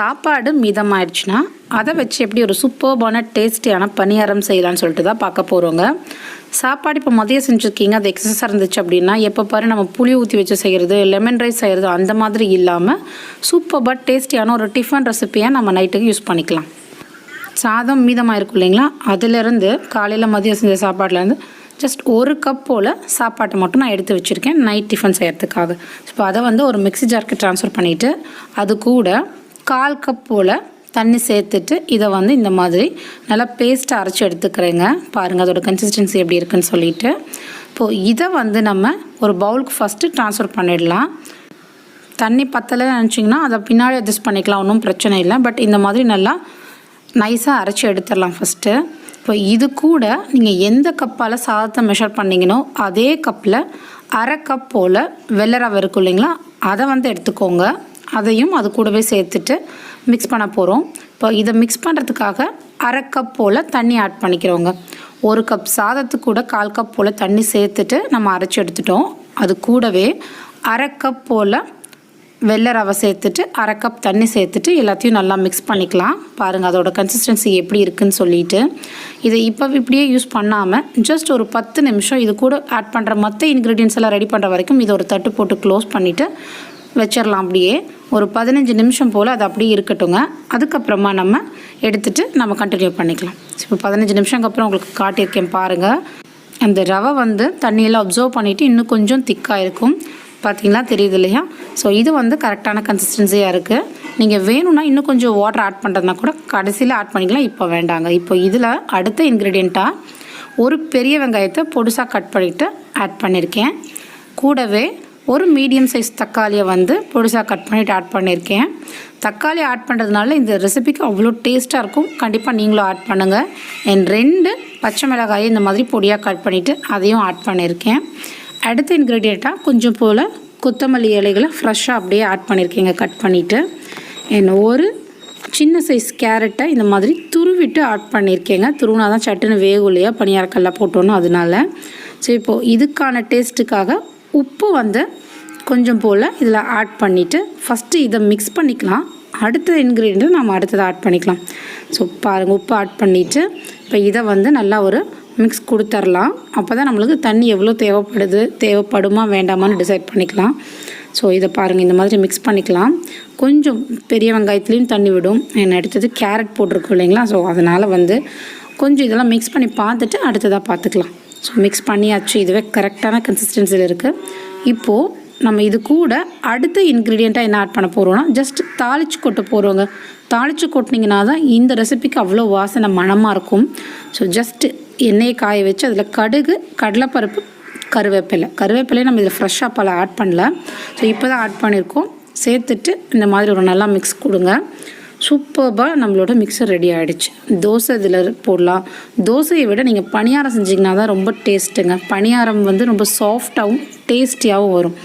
சாப்பாடு மீதமாயிடுச்சுன்னா அதை வச்சு எப்படி ஒரு சூப்பர்பான டேஸ்டியான பணியாரம் செய்யலாம்னு சொல்லிட்டு தான் பார்க்க போகிறோங்க சாப்பாடு இப்போ மதியம் செஞ்சுருக்கீங்க அது எக்ஸஸாக இருந்துச்சு அப்படின்னா எப்போ பாரு நம்ம புளி ஊற்றி வச்சு செய்கிறது லெமன் ரைஸ் செய்கிறது அந்த மாதிரி இல்லாமல் சூப்பர்பாக டேஸ்டியான ஒரு டிஃபன் ரெசிப்பியாக நம்ம நைட்டுக்கு யூஸ் பண்ணிக்கலாம். சாதம் மீதமாக இருக்கும் இல்லைங்களா? அதுலேருந்து காலையில் மதியம் செஞ்ச சாப்பாட்லேருந்து ஜஸ்ட் ஒரு கப் போல் சாப்பாட்டை மட்டும் நான் எடுத்து வச்சுருக்கேன் நைட் டிஃபன் செய்கிறதுக்காக இப்போ அதை வந்து ஒரு மிக்ஸி ஜாருக்கு ட்ரான்ஸ்ஃபர் பண்ணிவிட்டு அது கூட கால் கப் போல் தண்ணி சேர்த்துட்டு இதை வந்து இந்த மாதிரி நல்லா பேஸ்ட்டை அரைச்சி எடுத்துக்கிறேங்க. பாருங்கள் அதோடய கன்சிஸ்டன்சி எப்படி இருக்குன்னு சொல்லிட்டு. இப்போது இதை வந்து நம்ம ஒரு பவுலுக்கு ஃபஸ்ட்டு ட்ரான்ஸ்ஃபர் பண்ணிடலாம். தண்ணி பத்தலைன்னு நினச்சிங்கன்னா அதை பின்னாடி அட்ஜஸ்ட் பண்ணிக்கலாம் ஒன்றும் பிரச்சனை இல்லை. பட் இந்த மாதிரி நல்லா நைஸாக அரைச்சி எடுத்துடலாம் ஃபஸ்ட்டு இப்போ இது கூட நீங்கள் எந்த கப்பால் சாதத்தை மெஷர் பண்ணீங்கனோ அதே கப்பில் அரை கப் போல் வெள்ளரவை இருக்கும் இல்லைங்களா அதை வந்து எடுத்துக்கோங்க. அதையும் அது கூடவே சேர்த்துட்டு மிக்ஸ் பண்ண போகிறோம் இப்போ இதை மிக்ஸ் பண்ணுறதுக்காக அரை கப் போல் தண்ணி ஆட் பண்ணிக்கிறோங்க. ஒரு கப் சாதத்துக்கு கூட கால் கப் போல் தண்ணி சேர்த்துட்டு நம்ம அரைச்சி எடுத்துட்டோம். அது கூடவே அரை கப் போல் வெள்ளை ரவை சேர்த்துட்டு அரை கப் தண்ணி சேர்த்துட்டு எல்லாத்தையும் நல்லா மிக்ஸ் பண்ணிக்கலாம். பாருங்கள் அதோட கன்சிஸ்டன்சி எப்படி இருக்குன்னு சொல்லிட்டு. இதை இப்போ இப்படியே யூஸ் பண்ணாமல் ஜஸ்ட் ஒரு பத்து நிமிஷம் இது கூட ஆட் பண்ணுற மற்ற இன்க்ரீடியன்ஸ் எல்லாம் ரெடி பண்ணுற வரைக்கும் இதை ஒரு தட்டு போட்டு க்ளோஸ் பண்ணிவிட்டு வச்சிடலாம் அப்படியே. ஒரு பதினஞ்சு நிமிஷம் போல் அது அப்படியே இருக்கட்டுங்க. அதுக்கப்புறமா நம்ம எடுத்துகிட்டு நம்ம கண்டினியூ பண்ணிக்கலாம். இப்போ பதினஞ்சு நிமிஷம்க்கு அப்புறம் உங்களுக்கு காட்டியிருக்கேன் பாருங்கள் அந்த ரவை வந்து தண்ணியெல்லாம் அப்சர்வ் பண்ணிவிட்டு இன்னும் கொஞ்சம் திக்காக இருக்கும். பார்த்தீங்களா? தெரியுது இல்லையா? ஸோ இது வந்து கரெக்டான கன்சிஸ்டன்சியாக இருக்குது நீங்கள் வேணும்னா இன்னும் கொஞ்சம் வாட்டர் ஆட் பண்ணுறதுனா கூட கடைசியில் ஆட் பண்ணிக்கலாம். இப்போ வேண்டாங்க. இப்போ இதில் அடுத்த இன்க்ரீடியண்ட்டாக ஒரு பெரிய வெங்காயத்தை பொடுசாக கட் பண்ணிவிட்டு ஆட் பண்ணியிருக்கேன் கூடவே ஒரு மீடியம் சைஸ் தக்காளியை வந்து பொடிசாக கட் பண்ணிவிட்டு ஆட் பண்ணியிருக்கேன் தக்காளி ஆட் பண்ணுறதுனால இந்த ரெசிபிக்கு அவ்வளோ டேஸ்ட்டாக இருக்கும். கண்டிப்பாக நீங்களும் ஆட் பண்ணுங்கள் என் ரெண்டு பச்சை மிளகாயை இந்த மாதிரி பொடியாக கட் பண்ணிவிட்டு அதையும் ஆட் பண்ணியிருக்கேன் அடுத்த இன்க்ரீடியண்ட்டாக கொஞ்சம் போல் கொத்தமல்லி இலைகளை ஃப்ரெஷ்ஷாக அப்படியே ஆட் பண்ணியிருக்கேங்க கட் பண்ணிவிட்டு என் ஒரு சின்ன சைஸ் கேரட்டை இந்த மாதிரி துருவிட்டு ஆட் பண்ணியிருக்கேங்க துருவினா தான் சட்டுன்னு வேகும் இல்லையா? பனியாரக்கல்ல போட்டோன்னு அதனால. ஸோ இப்போது இதுக்கான டேஸ்ட்டுக்காக உப்பு வந்து கொஞ்சம் போல் இதில் ஆட் பண்ணிவிட்டு ஃபஸ்ட்டு இதை மிக்ஸ் பண்ணிக்கலாம். அடுத்த இன்க்ரீடியண்ட்டு நம்ம அடுத்ததை ஆட் பண்ணிக்கலாம். ஸோ பாருங்கள் உப்பு ஆட் பண்ணிவிட்டு இப்போ இதை வந்து நல்லா ஒரு மிக்ஸ் கொடுத்துர்லாம். அப்போ தான் நம்மளுக்கு தண்ணி எவ்வளோ தேவைப்படுது தேவைப்படுமா வேண்டாமான்னு டிசைட் பண்ணிக்கலாம். ஸோ இதை பாருங்கள் இந்த மாதிரி மிக்ஸ் பண்ணிக்கலாம். கொஞ்சம் பெரிய வெங்காயத்துலேயும் தண்ணி விடும். என்ன அடுத்தது கேரட் போட்டிருக்கோம் இல்லைங்களா? ஸோ அதனால் வந்து கொஞ்சம் இதெல்லாம் மிக்ஸ் பண்ணி பார்த்துட்டு அடுத்ததாக பார்த்துக்கலாம். ஸோ மிக்ஸ் பண்ணியாச்சு. இதுவே கரெக்டான கன்சிஸ்டன்சியில் இருக்குது இப்போது நம்ம இது கூட அடுத்த இன்க்ரீடியண்ட்டாக என்ன ஆட் பண்ண போகிறோம்னா ஜஸ்ட் தாளிச்சு கொட்ட போகிறோங்க தாளிச்சு கொட்டினீங்கன்னா தான் இந்த ரெசிபிக்கு அவ்வளோ வாசனை மணமாக இருக்கும். ஸோ ஜஸ்ட்டு எண்ணெயை காய வச்சு அதில் கடுகு கடலைப்பருப்பு கருவேப்பிலை. கருவேப்பிலையை நம்ம இதில் ஃப்ரெஷ்ஷாக பல ஆட் பண்ணல. ஸோ இப்போ தான் ஆட் பண்ணியிருக்கோம். சேர்த்துட்டு இந்த மாதிரி ஒரு நல்லா மிக்ஸ் கொடுங்க. சூப்பர்பாக நம்மளோட மிக்சர் ரெடி ஆகிடுச்சு தோசை இதில் போடலாம். தோசையை விட நீங்கள் பணியாரம் செஞ்சிங்கன்னா தான் ரொம்ப டேஸ்ட்டுங்க பணியாரம் வந்து ரொம்ப சாஃப்டாகவும் டேஸ்டியாகவும் வரும்.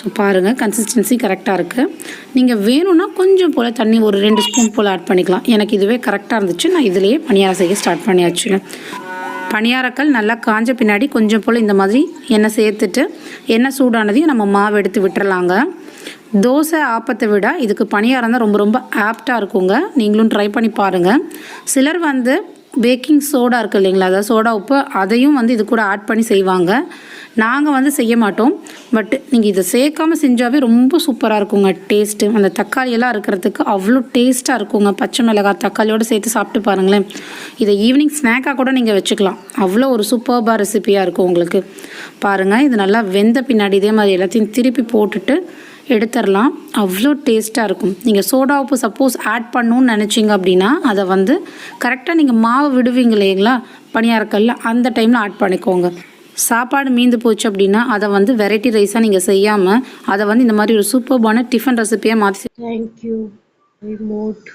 ஸோ பாருங்கள் கன்சிஸ்டன்சி கரெக்டாக இருக்குது நீங்கள் வேணும்னா கொஞ்சம் போல் தண்ணி ஒரு ரெண்டு ஸ்பூன் போல் ஆட் பண்ணிக்கலாம். எனக்கு இதுவே கரெக்டாக இருந்துச்சு. நான் இதிலேயே பணியாரம் செய்ய ஸ்டார்ட் பண்ணியாச்சுங்க. பணியாரக்கல் நல்லா காஞ்ச பின்னாடி கொஞ்சம் போல் இந்த மாதிரி எண்ணெய் சேர்த்துட்டு எண்ணெய் சூடானதையும் நம்ம மாவு எடுத்து விட்டுறலாங்க. தோசை ஆப்பத்தை விட இதுக்கு பணியாரம் தான் ரொம்ப ரொம்ப ஆப்டாக இருக்குங்க. நீங்களும் ட்ரை பண்ணி பாருங்கள் சிலர் வந்து பேக்கிங் சோடா இருக்குது இல்லைங்களா? அதாவது சோடா உப்பு அதையும் வந்து இது கூட ஆட் பண்ணி செய்வாங்க. நாங்கள் வந்து செய்ய மாட்டோம். பட் நீங்கள் இதை சேர்க்காம செஞ்சாவே ரொம்ப சூப்பராக இருக்குங்க டேஸ்ட்டு அந்த தக்காளியெல்லாம் இருக்கிறதுக்கு அவ்வளோ டேஸ்ட்டாக இருக்குங்க. பச்சை மிளகாய் தக்காளியோடு சேர்த்து சாப்பிட்டு பாருங்களேன். இதை ஈவினிங் ஸ்நாக்காக கூட நீங்கள் வச்சுக்கலாம். அவ்வளோ ஒரு சூப்பர்பாக ரெசிபியாக இருக்கும் உங்களுக்கு. பாருங்கள் இது நல்லா வெந்த பின்னாடி இதே மாதிரி எல்லாத்தையும் திருப்பி போட்டுட்டு எடுத்துடலாம். அவ்வளோ டேஸ்ட்டாக இருக்கும். நீங்கள் சோடா உப்பு சப்போஸ் ஆட் பண்ணணும்னு நினச்சிங்க அப்படின்னா அதை வந்து கரெக்டாக நீங்கள் மாவு விடுவீங்க இல்லைங்களா? பணியாரக்கல்ல அந்த டைமில் ஆட் பண்ணிக்கோங்க. சாப்பாடு மீந்து போச்சு அப்படின்னா அதை வந்து வெரைட்டி ரைஸாக நீங்கள் செய்யாமல் அதை வந்து இந்த மாதிரி ஒரு சூப்பர்பான டிஃபன் ரெசிபியாக மாற்றி தேங்க்யூ ரிமோட்.